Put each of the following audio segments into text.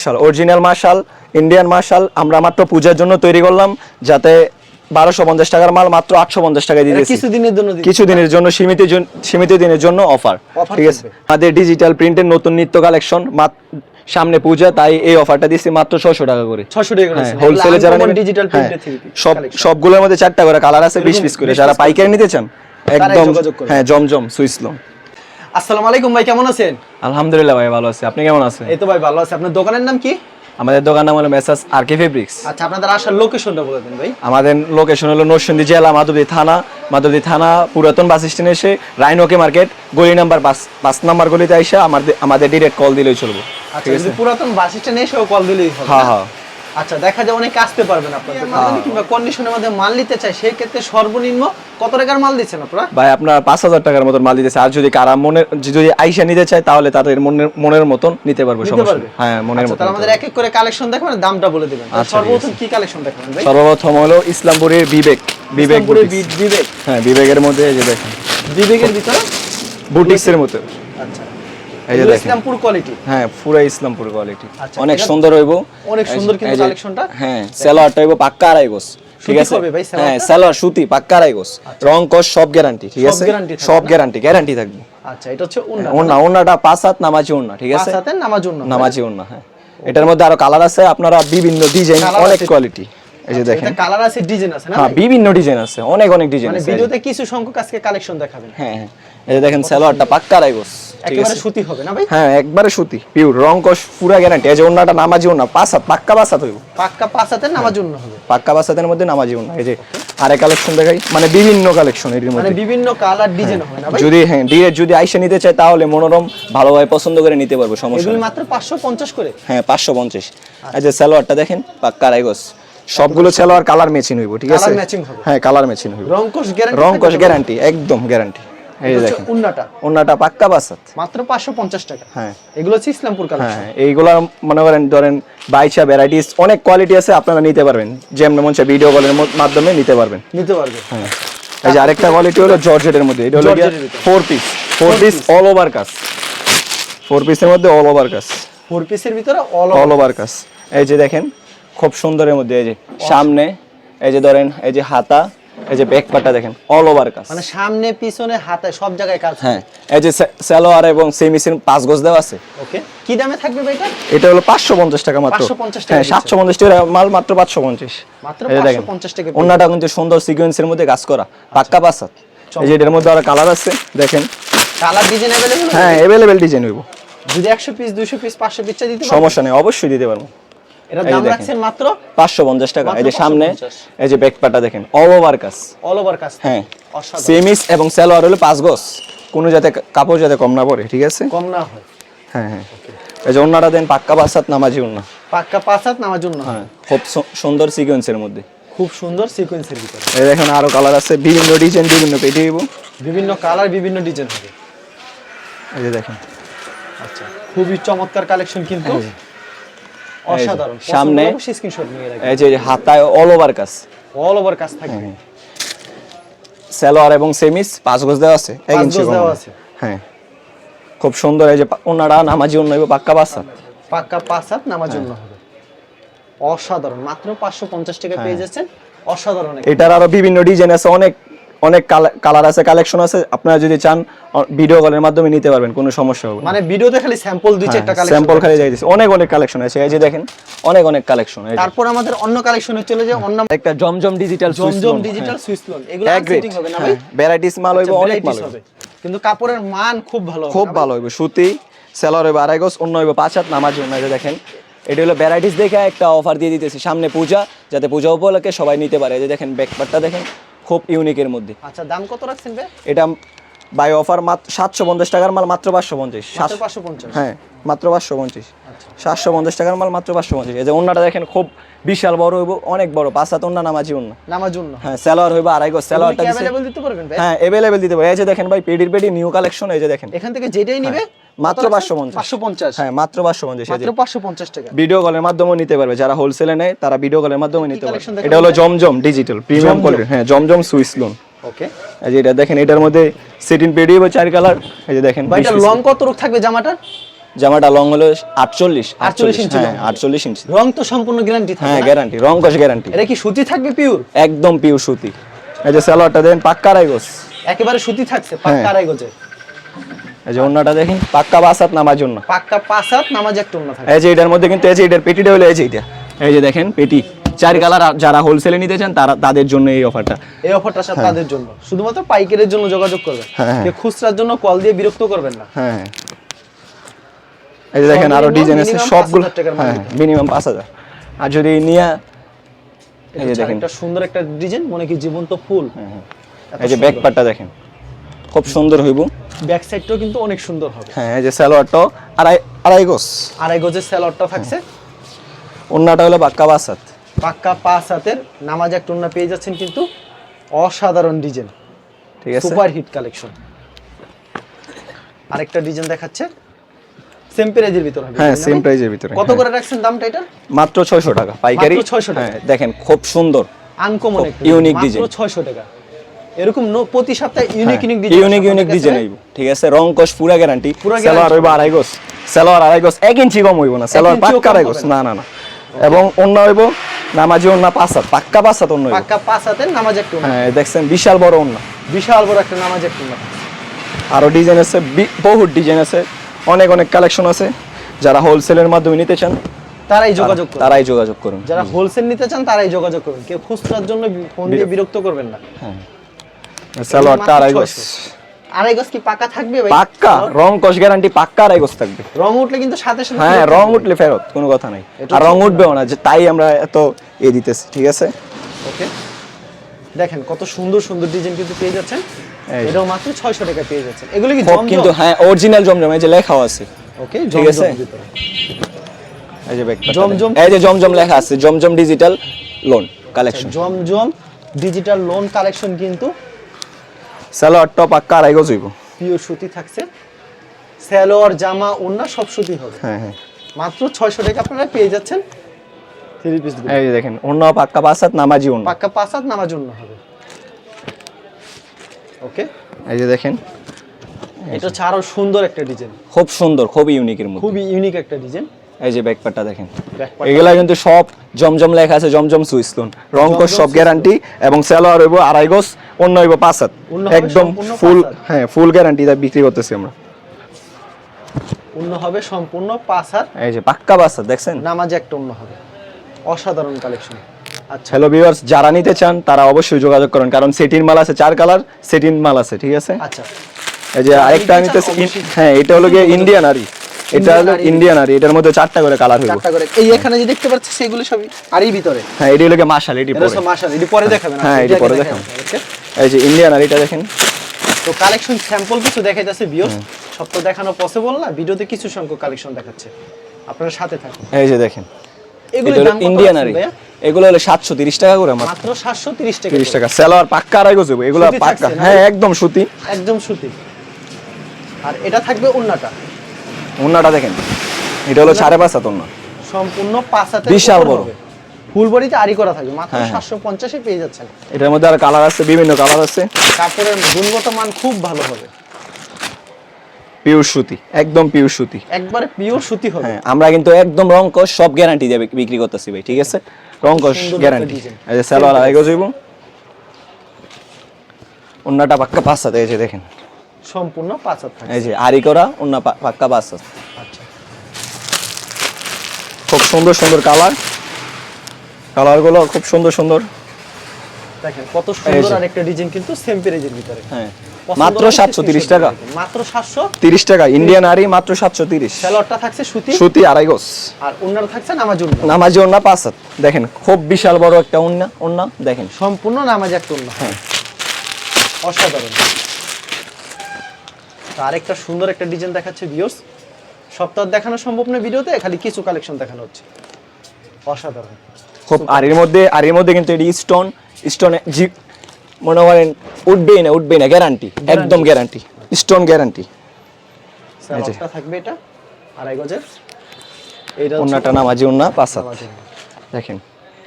Marshal original marshal Indian marshal আমরা মাত্র পূজার জন্য তৈরি করলাম যাতে বারোশো পঞ্চাশ টাকার মাল মাত্র আটশো পঞ্চাশ টাকায় দিয়ে কিছুদিনের জন্য দিচ্ছি। কিছু দিনের জন্য সীমিত সীমিত দিনের জন্য অফার ঠিক আছে? আমাদের ডিজিটাল প্রিন্টের নতুন নিত্য কালেকশন সামনে পূজা তাই এই অফারটা দিচ্ছি মাত্র ছশো টাকা করে। 600 টাকা করে হ্যাঁ। হোলসেলে যারা digital হ্যাঁ, সব। সবগুলোর মধ্যে চারটা করে কালার আছে বিশ পিস করে। যারা পাইকারি নিতে চান একদম হ্যাঁ জমজম সুইসলম আসসালামু আলাইকুম ভাই কেমন আছেন? আলহামদুলিল্লাহ ভাই ভালো আছে। আপনি কেমন আছেন? এই তো ভাই ভালো আছে। আপনার দোকানের নাম কি? আমাদের দোকান নাম হলো আর কে ফেব্রিক্স। আচ্ছা আপনাদের আসার লোকেশনটা বলে দিন ভাই। আমাদের লোকেশন হলো নরসিংদী জেলা মাধবদী থানা। মাধবদী থানা পুরাতন বাস স্ট্যান্ডে এসে রাইনোকে মার্কেট গলি নাম্বার পাঁচ পাঁচ নাম্বার গলিতে এসে আমাদের আমাদের ডিরেক্ট কল দিলেই চলবো। আচ্ছা পুরাতন বাস স্ট্যান্ডে এসেও কল দিলেই হবে হ্যাঁ হ্যাঁ। আচ্ছা দেখা যায় অনেকে আসতে পারবেন আপনাদের মাধ্যমে কিংবা কন্ডিশনের মধ্যে মাল নিতে চাই সেই ক্ষেত্রে সর্বনিম্ন কত টাকার মাল দিচ্ছেন আপনারা? ভাই আপনার পাঁচ হাজার টাকার মতন মাল দিতেছে। আর যদি কারা মনের যদি আইসা নিতে চায় তাহলে তাদের মনের মনের মতন নিতে পারব সমস্যা হ্যাঁ মনের আচ্ছা মতন আমাদের এক এক করে কালেকশন দেখাবেন দামটা বলে দিবেন। আচ্ছা, সর্বপ্রথম কি কালেকশন দেখাবেন ভাই? সর্বপ্রথম হলো ইসলামপুরের বিবেক। বিবেক। বিবেক। হ্যাঁ বিবেকের মধ্যে এই যে দেখেন। বিবেকের ভিতরে? বুটিক্সের মতো। আচ্ছা। এই যে দেখেন। ইসলামপুর কোয়ালিটি হ্যাঁ পুরো ইসলামপুর কোয়ালিটি আচ্ছা, অনেক সুন্দর হইব। অনেক সুন্দর কিন্তু কালেকশনটা। হ্যাঁ সালোয়ারটা হইব পাক্কা আড়াই গোস ঠিক আছে? হ্যাঁ সালোয়ারটা? আচ্ছা। সুতি পাক্কা আড়াই গোস রং কস সব গ্যারান্টি ঠিক আছে? সব গ্যারান্টি গ্যারান্টি থাকবে। আচ্ছা এটা হচ্ছে উন্না ওন্না ওন্নাটা পাঁচ হাত নামাজি ওন্না ঠিক আছে? পাঁচ হাতের নামাজ উন্না নামাজি ওন্না হ্যাঁ। এটার মধ্যে আরও কালার আছে আপনারা বিভিন্ন ডিজাইন অনেক কোয়ালিটি এই যে দেখেন। কালার আছে ডিজাইন আছে না হ্যাঁ বিভিন্ন ডিজাইন আছে অনেক অনেক ডিজাইন মানে ভিডিওতে কিছু সংখ্যক আজকে কালেকশন দেখাবেন। হ্যাঁ হ্যাঁ। এই যে দেখেন সালোয়ারটা পাক্কা আড়াই গোস ঠিক একেবারে আছে। সুতি হবে না ভাই? হ্যাঁ একবারে সুতি পিওর রং কস পুরা গ্যারান্টি এই যে ওন্নাটা নামাজি ওন্না পাঁচ পাক্কা পাঁচ হইব। পাক্কা পাঁচ হাতের নামাজ হবে। পাক্কা বাসাতের মধ্যে নামাজি ওন্না এই যে আরে কালেকশন দেখাই মানে বিভিন্ন কালেকশন এর মানে বিভিন্ন কালার ডিজাইন হবে না ভাই? যদি হ্যাঁ ডিরেক্ট যদি আইসা নিতে চায় তাহলে মনোরম ভালোভাবে পছন্দ করে নিতে পারব সমস্যা এগুলি। মাত্র করে। হ্যাঁ এই যে সালোয়ারটা দেখেন পাক্কা রাইগস সবগুলো সালোয়ার কালার ম্যাচিং হইব ঠিক আছে? হ্যাঁ কালার ম্যাচিং হইব রং কোষ গ্যারান্টি রং কস গ্যারান্টি একদম গ্যারান্টি এই দেখেন উন্নাটা। ওন্নাটা পাক্কা বাসাত। মাত্র পাঁচশো পঞ্চাশ টাকা। হ্যাঁ। এগুলো হচ্ছে ইসলামপুর কালেকশন হ্যাঁ এইগুলা মনে করেন ধরেন বাইশা ভ্যারাইটিস অনেক কোয়ালিটি আছে আপনারা নিতে পারবেন। যেমন মন চায় ভিডিও কলের মাধ্যমে নিতে পারবেন। নিতে পারবে হ্যাঁ। এই যে আরেকটা কোয়ালিটি হলো জর্জেটের মধ্যে এটা হলো four piece four piece all over কাজ ফোর পিসের মধ্যে অল ওভার কাজ ফোর পিসের ভিতরে অল অল ওভার কাজ এই যে দেখেন খুব সুন্দরের মধ্যে এই যে সামনে এই যে ধরেন এই যে হাতা এই যে ব্যাক দেখেন অল ওভার কাজ। মানে সামনে পিছনে হাতে সব জায়গায় কাজ হ্যাঁ। এই যে সালোয়ার এবং সেমিসিন পাঁচ গজ দেওয়া আছে। ওকে কি দামে থাকবে ভাই এটা? এটা হলো পাঁচশো পঞ্চাশ টাকা মাত্র। 550 টাকা হ্যাঁ দিচ্ছে। সাতশো পঞ্চাশ টাকা মাল মাত্র পাঁচশো পঞ্চাশ। মাত্র এই যে দেখেন 550 টাকা অন্যটা কিন্তু সুন্দর সিকোয়েন্সের মধ্যে কাজ করা। পাক্কা পাসাত এই যে এটার মধ্যে আরও কালার আছে দেখেন। কালার ডিজাইন অ্যাভেলেবল হ্যাঁ অ্যাভেলেবেল ডিজাইন হইব। যদি একশো পিস দুইশো পিস পাঁচশো পিস চাই দিতে? সমস্যা নেই অবশ্যই দিতে পারব। এটা দাম রাখছেন মাত্র? পাঁচশো পঞ্চাশ টাকা। এই যে সামনে এই যে ব্যাক পাটা দেখেন অল ওভার কাজ অল ওভার কাজ হ্যাঁ। সেমিস এবং সালোয়ার হলো পাঁচ গজ। কোনো যাতে কাপড় যাতে কম না পড়ে ঠিক আছে? কম না হয়। হ্যাঁ হ্যাঁ। এই যে দেন পাক্কা বাসাত নামাজি পাক্কা পাঁচ হাত নামার হ্যাঁ খুব সুন্দর সিকোয়েন্সের মধ্যে। খুব সুন্দর সিকোয়েন্সের ভিতরে। এই দেখেন আরও কালার আছে বিভিন্ন ডিজাইন বিভিন্ন পেটি হইব বিভিন্ন কালার বিভিন্ন ডিজাইন হবে। এই যে দেখেন। আচ্ছা খুবই চমৎকার কালেকশন কিন্তু। অসাধারণ। সামনে- স্ক্রিনশট নিয়ে রাখবেন। এই যে হাতায় অল ওভার কাজ। অল ওভার কাজ থাকবে সালোয়ার এবং সেমিস পাঁচ গজ দেওয়া আছে এক ইঞ্চি দেওয়া আছে। হ্যাঁ। খুব সুন্দর এই যে ওনারা নামাজি অন্য পাক্কা বাসাত পাক্কা পাঁচ হাত নামার জন্য হবে। অসাধারণ। মাত্র পাঁচশো পঞ্চাশ টাকা পেয়ে যাচ্ছেন। অসাধারণ এটার আরও বিভিন্ন ডিজাইন আছে অনেক অনেক কালার আছে কালেকশন আছে। আপনারা যদি চান ভিডিও কলের মাধ্যমে নিতে পারবেন কোনো সমস্যা হবে মানে ভিডিওতে খালি স্যাম্পল দুই চারটা কালেকশন স্যাম্পল খালি যাই দিছে অনেক অনেক কালেকশন আছে। এই যে দেখেন অনেক অনেক কালেকশন তারপর আমাদের অন্য কালেকশনে চলে যায় অন্য একটা Zamzam digital Zamzam digital Swiss lawn এগুলো সেটিং হবে না ভাই? ভ্যারাইটিস মাল হইব আচ্ছা, অনেক মাল হবে। কিন্তু কাপড়ের মান খুব ভালো হবে খুব ভালো হইব। সুতি সেলার হইব আড়াই গজ অন্য হইব পাঁচ হাত নামাজ জন্য। এই যে দেখেন এটা হলো ভ্যারাইটিস দেখে একটা অফার দিয়ে দিতেছি। সামনে পূজা যাতে পূজা উপলক্ষে সবাই নিতে পারে। এই যে দেখেন ব্যাকপারটা দেখেন খুব ইউনিকের মধ্যে। আচ্ছা দাম কত রাখছেন ভাই? এটা বাই অফার মাত্র সাতশো পঞ্চাশ টাকার মাল মাত্র পাঁচশো পঞ্চাশ। পাঁচশো পঞ্চাশ? হ্যাঁ মাত্র পাঁচশো পঞ্চাশ। আচ্ছা। সাতশো পঞ্চাশ টাকার মাল মাত্র পাঁচশো পঞ্চাশ। এই যে অন্যটা দেখেন খুব বিশাল বড় হইব অনেক বড়। পাঁচ হাত অন্য নামাজি অন্য নামার জন্য হ্যাঁ স্যালোয়ার হইব আড়াই গজ স্যালোয়ারটা পারবেন হ্যাঁ অ্যাভেলেবেল দিতে পারে এই যে দেখেন ভাই পেডির পেডি নিউ কালেকশন এই যে দেখেন। এখান থেকে যেটাই নিবে মাত্র 550 পাঁচশো পঞ্চাশ। হ্যাঁ মাত্র পাঁচশো পঞ্চাশ এই যে মাত্র পাঁচশো পঞ্চাশ টাকা। ভিডিও কলের মাধ্যমে নিতে পারবে। যারা হোলসেলে নেয় তারা ভিডিও কলের মাধ্যমে নিতে পারবে। এটা হলো জমজম ডিজিটাল প্রিমিয়াম। কোয়ালিটি হ্যাঁ জমজম সুইস লোন ওকে এই যে এটা দেখেন এটার মধ্যে সেটিন পেডি হবে চার কালার এই যে দেখেন এটা লং কত রূপ থাকবে জামাটার? জামাটা লং হলো আটচল্লিশ 48 ইঞ্চি হ্যাঁ long হবে। আটচল্লিশ ইঞ্চি রং তো সম্পূর্ণ গ্যারান্টি হ্যাঁ থাকবে? গ্যারান্টি রং কষ গ্যারান্টি এটা কি সুতি থাকবে পিওর একদম পিওর সুতি। এই যে সালোয়ারটা দেন পাক্কা আড়াই একেবারে সুতি থাকছে পাক্কা হ্যাঁ। এই যে অন্যটা দেখেন পাক্কা বাসাত নামার জন্য। পাক্কা নামাজ একটা এই যে এটার মধ্যে কিন্তু এই যে এটার পেটিটা হলো এই যে এটা। এই যে দেখেন পেটি। চার কালার যারা হোলসেলে নিতে চান তারা তাদের জন্য এই অফারটা এই অফারটা স্যার তাদের জন্য। শুধুমাত্র পাইকারের জন্য যোগাযোগ করবেন। হ্যাঁ, হ্যাঁ। খুচরার জন্য কল দিয়ে বিরক্ত করবেন না। হ্যাঁ হ্যাঁ। এই যে দেখেন আরও ডিজাইন আছে সবগুলো 5,000 হ্যাঁ মিনিমাম পাঁচ হাজার আর যদি নিয়ে এই যে এটা দেখেন। একটা সুন্দর একটা ডিজাইন মনে কি জীবন্ত ফুল। এই যে ব্যাক পার্টটা দেখেন। খুব সুন্দর হইব। ব্যাক সাইডটাও কিন্তু অনেক সুন্দর হবে। হ্যাঁ যে সালোয়ারটাও আড়াই আড়াই গোস। আড়াই গজের স্যালোয়ারটা থাকছে। অন্যটা হলো পাক্কা বাসাত পাক্কা পাঁচ হাতের নামাজ একটা ওন্না পেয়ে যাচ্ছেন কিন্তু অসাধারণ ডিজাইন। ঠিক আছে। Super hit collection. আরেকটা ডিজাইন দেখাচ্ছে। সেম প্রাইজের ভিতর হবে। হ্যাঁ সেম প্রাইজের ভিতরে কত হ্যাঁ। করে রাখছেন দামটা এটা মাত্র ছয়শো টাকা পাইকারি। মাত্র 600 টাকা। হ্যাঁ দেখেন খুব সুন্দর। আনকমন একটা unique মাত্র 600 টাকা। এরকম প্রতি সপ্তাহে unique unique design unique unique design ঠিক আছে রং কস পুরা গ্যারান্টি হইব আড়াই আড়াই গোস এক ইঞ্চি কম হইব না। পাক্কা আড়াই না। না না এবং অন্য হইব নামাজি অন্য পাঁচ হাত। পাক্কা পাঁচ হাত অন্য পাক্কা পাঁচ হাতের নামাজ একটা হ্যাঁ দেখছেন বিশাল বড় অন্য। বিশাল বড় একটা নামাজ একটা। আরও ডিজাইন আছে বহুত ডিজাইন আছে। অনেক অনেক কালেকশন আছে। যারা হোলসেলের মাধ্যমে নিতে চান তারাই যোগাযোগ করুন। তারাই যোগাযোগ করুন। যারা হোলসেল নিতে চান তারাই যোগাযোগ করুন। কেউ খুচরার জন্য ফোন দিয়ে বিরক্ত করবেন না। সালোয়ারটা আড়াই আড়াই গজ কি পাকা থাকবে ভাই? পাক্কা রং কস গ্যারান্টি পাক্কা আড়াই থাকবে। রং উঠলে কিন্তু সাথে সাথে হ্যাঁ রং উঠলে ফেরত কোনো কথা নাই। আর রং উঠবেও না যে তাই আমরা এত এ দিতেছি ঠিক আছে? ওকে। দেখেন কত সুন্দর সুন্দর ডিজাইন কিন্তু পেয়ে যাচ্ছেন। এটাও মাত্র 600 টাকা পেয়ে যাচ্ছেন। এগুলো কি জমজম? কিন্তু হ্যাঁ অরিজিনাল জমজম এই যে লেখাও আছে। ওকে ঠিক আছে। এই যে জমজম- এই যে জমজম লেখা আছে Zamzam digital lawn collection Zamzam digital lawn collection কিন্তু সালোয়ার টপ আক্কা আড়াই গজ হইব পিওর সুতি থাকছে। সালোয়ার জামা ওন্না সব সুতি হবে। হ্যাঁ হ্যাঁ। মাত্র 600 টাকা আপনারা পেয়ে যাচ্ছেন থ্রি পিস এই যে দেখেন অন্য পাক্কা পাঁচাত নামাজি অন্য পাক্কা পাঁচ হাত নামার জন্য হবে। ওকে এই যে দেখেন। এটা আরও সুন্দর একটা ডিজাইন। খুব সুন্দর খুব ইউনিকের মধ্যে। খুবই ইউনিক একটা ডিজাইন। এই যে ব্যাকপারটা দেখেন। এগুলা কিন্তু সব জমজম লেখা আছে জমজম লোন রং কোড সব গ্যারান্টি এবং সালোয়ার হইব আড়াই গজ অন্য হইব পাঁচ হাত। একদম ফুল হ্যাঁ ফুল গ্যারান্টি তা বিক্রি করতেছি আমরা। অন্য হবে সম্পূর্ণ পাঁচ হাত। এই যে পাক্কা পাঁচ হাত দেখছেন? নামাজে একটা অন্য হবে। অসাধারণ কালেকশন আচ্ছা। হ্যালো ভিউয়ার্স যারা নিতে চান তারা অবশ্যই যোগাযোগ করেন কারণ সেটিন মাল আছে চার কালার সেটিন মাল আছে ঠিক আছে? আচ্ছা। এই যে আরেকটা নিতে নিতেছি হ্যাঁ এটা হলো গিয়ে ইন্ডিয়ান আরি এটা হলো ইন্ডিয়ান আরি এটার মধ্যে চারটা করে কালার হইব চারটা করে। এই এখানে যে দেখতে পাচ্ছি সেগুলো সবই আরই ভিতরে? হ্যাঁ এটি হলো মাশাল এটি পরে। সব মাশাল এটি পরে দেখাবেন হ্যাঁ, এটি পরে দেখাবেন, এই যে ইন্ডিয়ান আরিটা দেখেন। তো কালেকশন স্যাম্পল কিছু দেখা যাচ্ছে বিয়স সব তো দেখানো পসিবল না ভিডিওতে কিছু সংখ্যক কালেকশন দেখাচ্ছে। আপনারা সাথে থাকুন। এই যে দেখেন। এগুলো এটা ইন্ডিয়ান আরি? এগুলো হলো সাতশো তিরিশ টাকা করে মাত্র। মাত্র 730 টাকা তিরিশ করে। টাকা। সেলোয়ার পাক্কা আড়াই গজ এগুলো পাক্কা। হ্যাঁ একদম সুতি। একদম সুতি। আর এটা থাকবে উন্নাটা ওন্নাটা দেখেন। এটা হলো সাড়ে পাঁচ হাত ওন্না। সম্পূর্ণ পাঁচ হাতের বিশাল বড়। হবে। ফুল বডিতে আরি করা থাকবে। মাত্র হ্যাঁ, হ্যাঁ। পেয়ে যাচ্ছেন। এটার মধ্যে আর কালার আছে বিভিন্ন কালার আছে। কাপড়ের গুণগত মান খুব ভালো হবে। পিওর সুতি একদম পিওর সুতি। একবারে পিওর সুতি হবে। হ্যাঁ আমরা কিন্তু একদম রং কস সব গ্যারান্টি দিয়ে বিক- বিক্রি করতেছি ভাই ঠিক আছে? রং কস গ্যারান্টি design। এই যে সালোয়ার আড়াই গজ হইব। অন্যটা পাক্কা পাঁচ হাত এই যে দেখেন। সম্পূর্ণ পাঁচ হাত থাকবে এই যে আরি করা অন্য পাক্কা পাঁচ হাত। আচ্ছা। খুব সুন্দর সুন্দর কালার। কালারগুলো খুব সুন্দর সুন্দর। দেখেন কত সুন্দর যে। আরেকটা ডিজাইন কিন্তু সেম ভিতরে। হ্যাঁ। মাত্র হলে সাতশো তিরিশ টাকা। মাত্র সাতশো তিরিশ টাকা ইন্ডিয়ান আরি মাত্র সাতশো তিরিশ। স্যালোয়ারটা থাকছে সুতি। সুতি আড়াই গজ আর উন্নাটা থাকছে নামাজ উন্না নামাজি অন্য পাঁচ হাত। দেখেন খুব বিশাল বড় একটা অন্য অন্য দেখেন। সম্পূর্ণ নামাজ একটা উন্না হ্যাঁ। অসাধারণ। তো আরেকটা সুন্দর একটা ডিজাইন দেখাচ্ছে ভিউয়ার্স সপ্তাহ দেখানো সম্ভব না ভিডিওতে খালি কিছু কালেকশন দেখানো হচ্ছে। অসাধারণ। খুব আর এর মধ্যে আর এর মধ্যে কিন্তু এটি স্টোন স্টোন জি মনে করেন উঠবেই না উঠবেই না গ্যারান্টি একদম গ্যারান্টি স্টোন গ্যারান্টি থাকবে এটা আড়াই গজের। এটা হচ্ছে অন্যটা নামাজি অন্য পাঁচ হাত। দেখেন।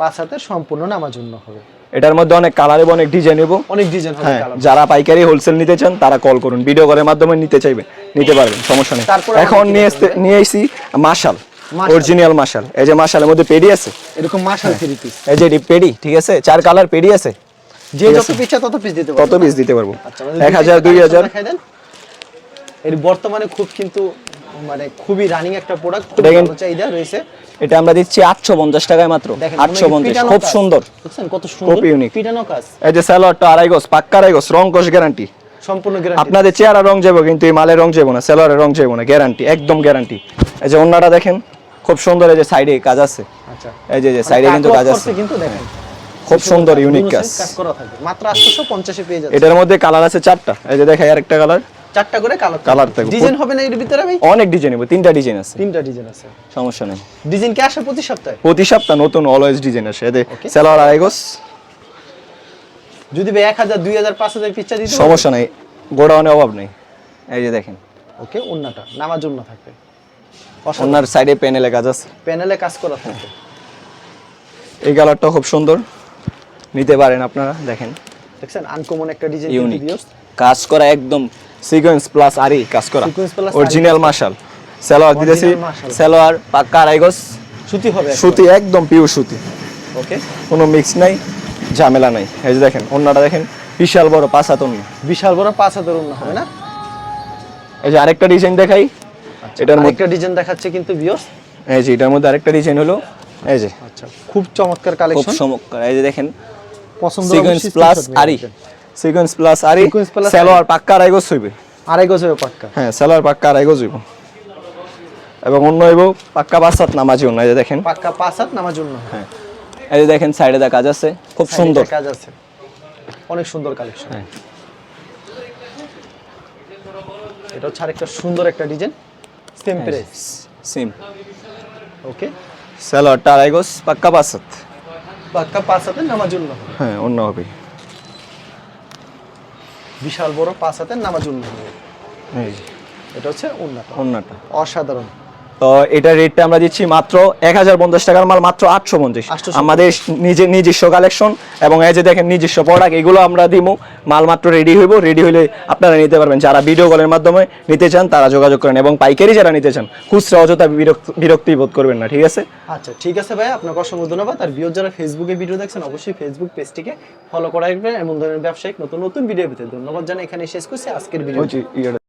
পাঁচ হাতের সম্পূর্ণ নামাজ হবে। এটার মধ্যে অনেক কালার এবং অনেক ডিজাইন এবং অনেক ডিজাইন হ্যাঁ যারা পাইকারি হোলসেল নিতে চান তারা কল করুন। ভিডিও কলের মাধ্যমে নিতে চাইবেন নিতে পারবেন সমস্যা নেই। এখন নিয়ে? নিয়ে এসেছি মাশাল। অরিজিনাল মাশাল এই যে মাশালের মধ্যে পেডি আছে। এরকম মাশাল থ্রি পিস এই যে পেডি ঠিক আছে? চার কালার পেডি আছে। যে যত। পিস তত পিস দিতে কত তত পিস দিতে পারব। আচ্ছা এক হাজার দুই হাজার। এর বর্তমানে খুব কিন্তু মানে খুবই রানিং একটা প্রোডাক্ট চাহিদা রয়েছে। এটা আমরা দিচ্ছি আটশো পঞ্চাশ টাকায় মাত্র। দেখেন আটশো অনেক পঞ্চাশ পিটানো খুব সুন্দর। দেখছেন কত সুন্দর খুব। পিটানো কাজ। এই যে স্যালোয়ারটা আড়াই গোস পাক্কা আড়াই গোস রং কোষ গ্যারান্টি সম্পূর্ণ গ্যারান্টি আপনাদের চেহারা রং যাব কিন্তু এই মালের রং যাব না সেলোয়ারের রং যাব না গ্যারান্টি একদম গ্যারান্টি এই যে অন্যটা দেখেন খুব সুন্দর এই যে সাইডে কাজ আছে। আচ্ছা। এই যে সাইডে কিন্তু কাজ আছে। কিন্তু দেখেন। খুব সুন্দর ইউনিক কাজ। কাজ করা থাকবে। মাত্র 850 এ পেয়ে যাচ্ছে। এটার মধ্যে কালার আছে চারটা। এই যে দেখাই আরেকটা কালার চারটা করে কালার Colour থাকবে। ডিজাইন হবে না এর ভিতরে আমি অনেক ডিজাইন হবে তিনটা ডিজাইন আছে। তিনটা ডিজাইন আছে। সমস্যা নেই। ডিজাইন কি আসে প্রতি সপ্তাহে? প্রতি সপ্তাহ নতুন অলওয়েজ ডিজাইন আসে। এদের Okay. সেলোয়ার আড়াই গোস যদি ভাই 1000 2000 5000 পিচ্চা দিতে সমস্যা নেই। গোডাউনে অভাব নেই। এই যে দেখেন। ওকে ওন্নাটা। নামার জন্য থাকবে। ওনার সাইডে প্যানেলে কাজ আছে। প্যানেলে কাজ করা থাকবে। এই কালারটা খুব সুন্দর। নিতে পারেন আপনারা দেখেন। দেখছেন? আনকমন একটা ডিজাইন ইউনিক কাজ করা একদম সিকোয়েন্স প্লাস আরই কাজ করা অরিজিনাল মাশাল সালোয়ার দিতেছি। সালোয়ার পাক্কা আড়াই গজ সুতি হবে সুতি একদম পিওর সুতি ওকে কোনো মিক্স নাই ঝামেলা নাই। এই যে দেখেন অন্যটা দেখেন বিশাল বড় পাঁচ হাত অন্য। বিশাল বড় 5000 ওন্না হবে না? এই যে আরেকটা ডিজাইন দেখাই। এটার মধ্যে একটা ডিজাইন দেখাচ্ছে কিন্তু ভিউয়ার্স এই যে এটার মধ্যে আরেকটা ডিজাইন হলো। এই যে। আচ্ছা খুব চমৎকার কালেকশন খুব চমৎকার। এই যে দেখেন পছন্দ sequence plus aari sequence plus aari Sequence plus salwar পাক্কা আড়াই গজ হইবে। আড়াই গজ হবে পাক্কা। হ্যাঁ সালোয়ার পাক্কা আড়াই গজ হইব। এবং অন্য হইব পাক্কা পাঁচ হাত নামাজি অন্য এই যে দেখেন। পাক্কা পাঁচ হাত নামার জন্য হ্যাঁ। এই যে দেখেন সাইডে দা কাজ আছে খুব সুন্দর। কাজ আছে। অনেক সুন্দর কালেকশন হ্যাঁ। এটা হচ্ছে আরেকটা সুন্দর একটা ডিজাইন সেম প্রাইস সিম ওকে সালোয়ারটা আড়াই গজ পাক্কা পাঁচ পাক্কা পাঁচ হাতের নামার জন্য হ্যাঁ অন্য হবে। বিশাল বড় পাঁচ হাতের নামাজ যে, এটা হচ্ছে উন্নত। অন্যটা অসাধারণ। তো এটার রেটটা আমরা দিচ্ছি মাত্র এক হাজার পঞ্চাশ টাকার মাল মাত্র আটশো পঞ্চাশ। 850 আমাদের নিজে নিজস্ব কালেকশন এবং এই যে দেখেন নিজস্ব প্রোডাক্ট এগুলো আমরা দিব মাল মাত্র রেডি হইব রেডি হলে আপনারা নিতে পারবেন। যারা ভিডিও কলের মাধ্যমে নিতে চান তারা যোগাযোগ করেন এবং পাইকারি যারা নিতে চান খুচরা অযথা বিরক্ত- বিরক্তি বোধ করবেন না ঠিক আছে? আচ্ছা ঠিক আছে ভাই আপনাকে অসংখ্য ধন্যবাদ। আর ভিউর যারা ফেসবুকে ভিডিও দেখছেন অবশ্যই ফেসবুক পেজটিকে ফলো করা রাখবেন এমন ধরনের ব্যবসায়িক নতুন নতুন ভিডিও পেতে। ধন্যবাদ জানাই এখানে শেষ করছি। আজকের ভিডিও